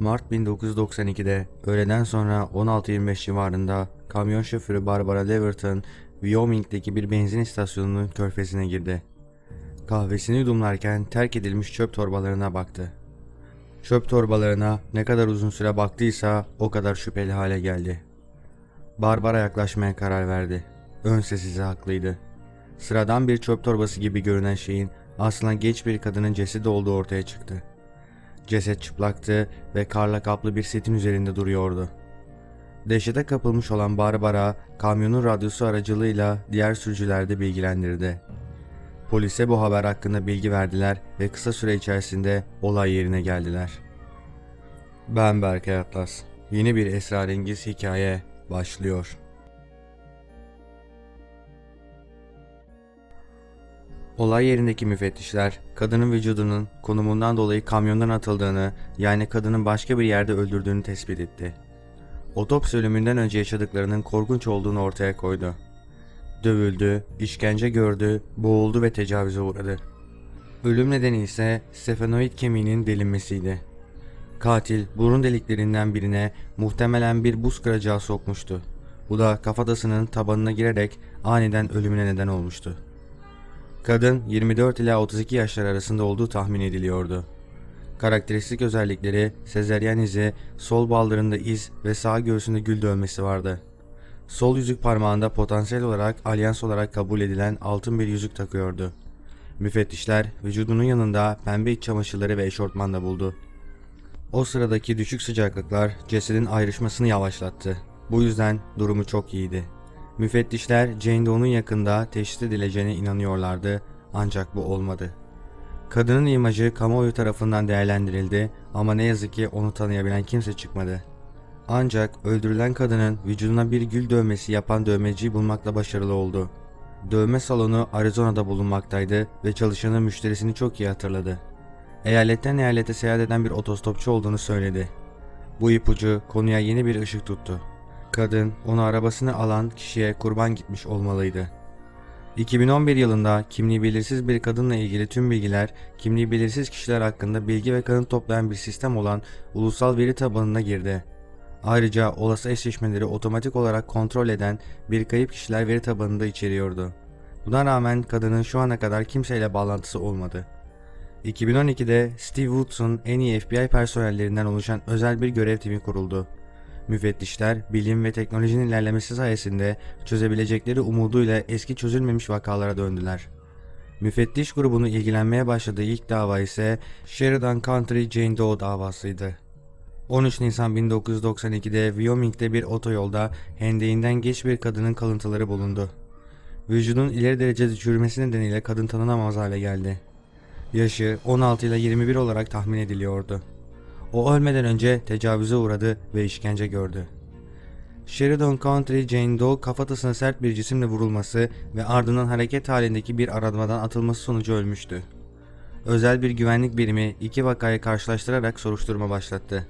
Mart 1992'de öğleden sonra 16.25 civarında kamyon şoförü Barbara Leverton, Wyoming'deki bir benzin istasyonunun körfezine girdi. Kahvesini yudumlarken terk edilmiş çöp torbalarına baktı. Çöp torbalarına ne kadar uzun süre baktıysa o kadar şüpheli hale geldi. Barbara yaklaşmaya karar verdi. Ön sessize haklıydı. Sıradan bir çöp torbası gibi görünen şeyin aslında genç bir kadının cesedi olduğu ortaya çıktı. Ceset çıplaktı ve karla kaplı bir setin üzerinde duruyordu. Dehşete kapılmış olan Barbara, kamyonun radyosu aracılığıyla diğer sürücüler de bilgilendirdi. Polise bu haber hakkında bilgi verdiler ve kısa süre içerisinde olay yerine geldiler. Ben Berkay Atlas. Yeni bir esrarengiz hikaye başlıyor. Olay yerindeki müfettişler, kadının vücudunun konumundan dolayı kamyondan atıldığını, yani kadının başka bir yerde öldürdüğünü tespit etti. Otopsi ölümünden önce yaşadıklarının korkunç olduğunu ortaya koydu. Dövüldü, işkence gördü, boğuldu ve tecavüze uğradı. Ölüm nedeni ise stefanoid kemiğinin delinmesiydi. Katil burun deliklerinden birine muhtemelen bir buz kıracağı sokmuştu. Bu da kafatasının tabanına girerek aniden ölümüne neden olmuştu. Kadın 24 ila 32 yaşlar arasında olduğu tahmin ediliyordu. Karakteristik özellikleri sezeryen izi, sol baldırında iz ve sağ göğsünde gül dövmesi vardı. Sol yüzük parmağında potansiyel olarak alyans olarak kabul edilen altın bir yüzük takıyordu. Müfettişler vücudunun yanında pembe iç çamaşırları ve eşortman da buldu. O sıradaki düşük sıcaklıklar cesedin ayrışmasını yavaşlattı. Bu yüzden durumu çok iyiydi. Müfettişler Jane Doe'nun yakında teşhis edileceğine inanıyorlardı ancak bu olmadı. Kadının imajı kamuoyu tarafından değerlendirildi ama ne yazık ki onu tanıyabilen kimse çıkmadı. Ancak öldürülen kadının vücuduna bir gül dövmesi yapan dövmeciyi bulmakla başarılı oldu. Dövme salonu Arizona'da bulunmaktaydı ve çalışanı müşterisini çok iyi hatırladı. Eyaletten eyalete seyahat eden bir otostopçu olduğunu söyledi. Bu ipucu konuya yeni bir ışık tuttu. Kadın onu arabasını alan kişiye kurban gitmiş olmalıydı. 2011 yılında kimliği belirsiz bir kadınla ilgili tüm bilgiler, kimliği belirsiz kişiler hakkında bilgi ve kanıt toplayan bir sistem olan ulusal veri tabanına girdi. Ayrıca olası eşleşmeleri otomatik olarak kontrol eden bir kayıp kişiler veri tabanında içeriyordu. Buna rağmen kadının şu ana kadar kimseyle bağlantısı olmadı. 2012'de Steve Woods'un en iyi FBI personellerinden oluşan özel bir görev timi kuruldu. Müfettişler, bilim ve teknolojinin ilerlemesi sayesinde çözebilecekleri umuduyla eski çözülmemiş vakalara döndüler. Müfettiş grubunu ilgilenmeye başladığı ilk dava ise Sheridan County Jane Doe davasıydı. 13 Nisan 1992'de Wyoming'de bir otoyolda hendeğinden geç bir kadının kalıntıları bulundu. Vücudun ileri derecede çürümesi nedeniyle kadın tanınamaz hale geldi. Yaşı 16 ile 21 olarak tahmin ediliyordu. O ölmeden önce tecavüze uğradı ve işkence gördü. Sheridan Country Jane Doe kafatasına sert bir cisimle vurulması ve ardından hareket halindeki bir arabadan atılması sonucu ölmüştü. Özel bir güvenlik birimi iki vakayı karşılaştırarak soruşturma başlattı.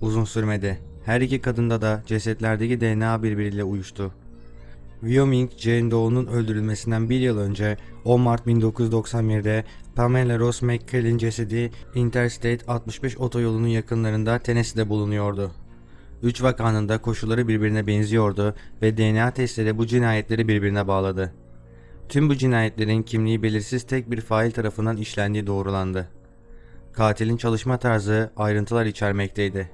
Uzun sürmedi. Her iki kadında da cesetlerdeki DNA birbiriyle uyuştu. Wyoming, Jane Doe'nun öldürülmesinden bir yıl önce 10 Mart 1991'de Pamela Ross McCall'in cesedi Interstate 65 otoyolunun yakınlarında Tennessee'de bulunuyordu. Üç vakanın da koşulları birbirine benziyordu ve DNA testleri bu cinayetleri birbirine bağladı. Tüm bu cinayetlerin kimliği belirsiz tek bir fail tarafından işlendiği doğrulandı. Katilin çalışma tarzı ayrıntılar içermekteydi.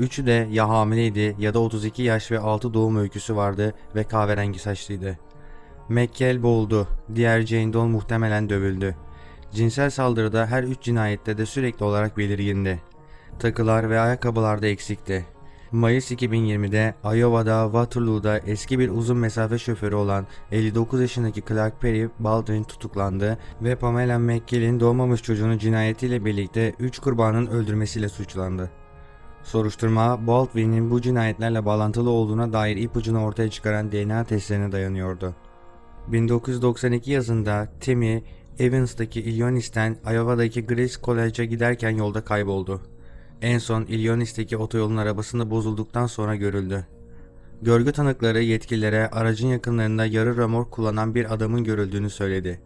Üçü de ya hamileydi ya da 32 yaş ve 6 doğum öyküsü vardı ve kahverengi saçlıydı. McKell boğuldu, diğer Jane Doe muhtemelen dövüldü. Cinsel saldırıda her üç cinayette de sürekli olarak belirgindi. Takılar ve ayakkabılar da eksikti. Mayıs 2020'de Iowa'da Waterloo'da eski bir uzun mesafe şoförü olan 59 yaşındaki Clark Perry Baldwin tutuklandı ve Pamela McKell'in doğmamış çocuğunu cinayetiyle birlikte 3 kurbanın öldürmesiyle suçlandı. Soruşturma, Baldwin'in bu cinayetlerle bağlantılı olduğuna dair ipucunu ortaya çıkaran DNA testlerine dayanıyordu. 1992 yazında Timmy, Evans'taki Illinois'ten Iowa'daki Grace College'a giderken yolda kayboldu. En son Illinois'teki otoyolun arabasında bozulduktan sonra görüldü. Görgü tanıkları yetkililere aracın yakınlarında yarı römork kullanan bir adamın görüldüğünü söyledi.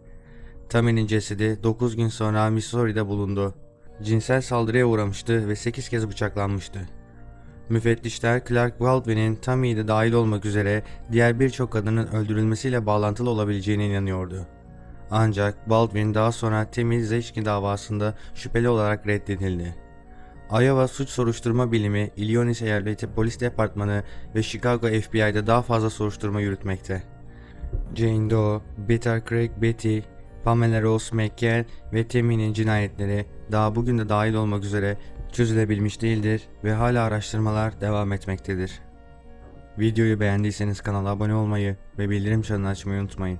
Tammy'nin cesedi 9 gün sonra Missouri'de bulundu. Cinsel saldırıya uğramıştı ve 8 kez bıçaklanmıştı. Müfettişler Clark Baldwin'in Tammy'yi de dahil olmak üzere diğer birçok kadının öldürülmesiyle bağlantılı olabileceğine inanıyordu. Ancak Baldwin daha sonra Tammy Zeschke davasında şüpheli olarak reddedildi. Iowa Suç Soruşturma Bilimi, Illinois Eyaleti Polis Departmanı ve Chicago FBI'de daha fazla soruşturma yürütmekte. Jane Doe, Peter Craig Betty, Pamela Rose McCall ve Tammy'nin cinayetleri daha bugün de dahil olmak üzere çözülebilmiş değildir ve hala araştırmalar devam etmektedir. Videoyu beğendiyseniz kanala abone olmayı ve bildirim çanını açmayı unutmayın.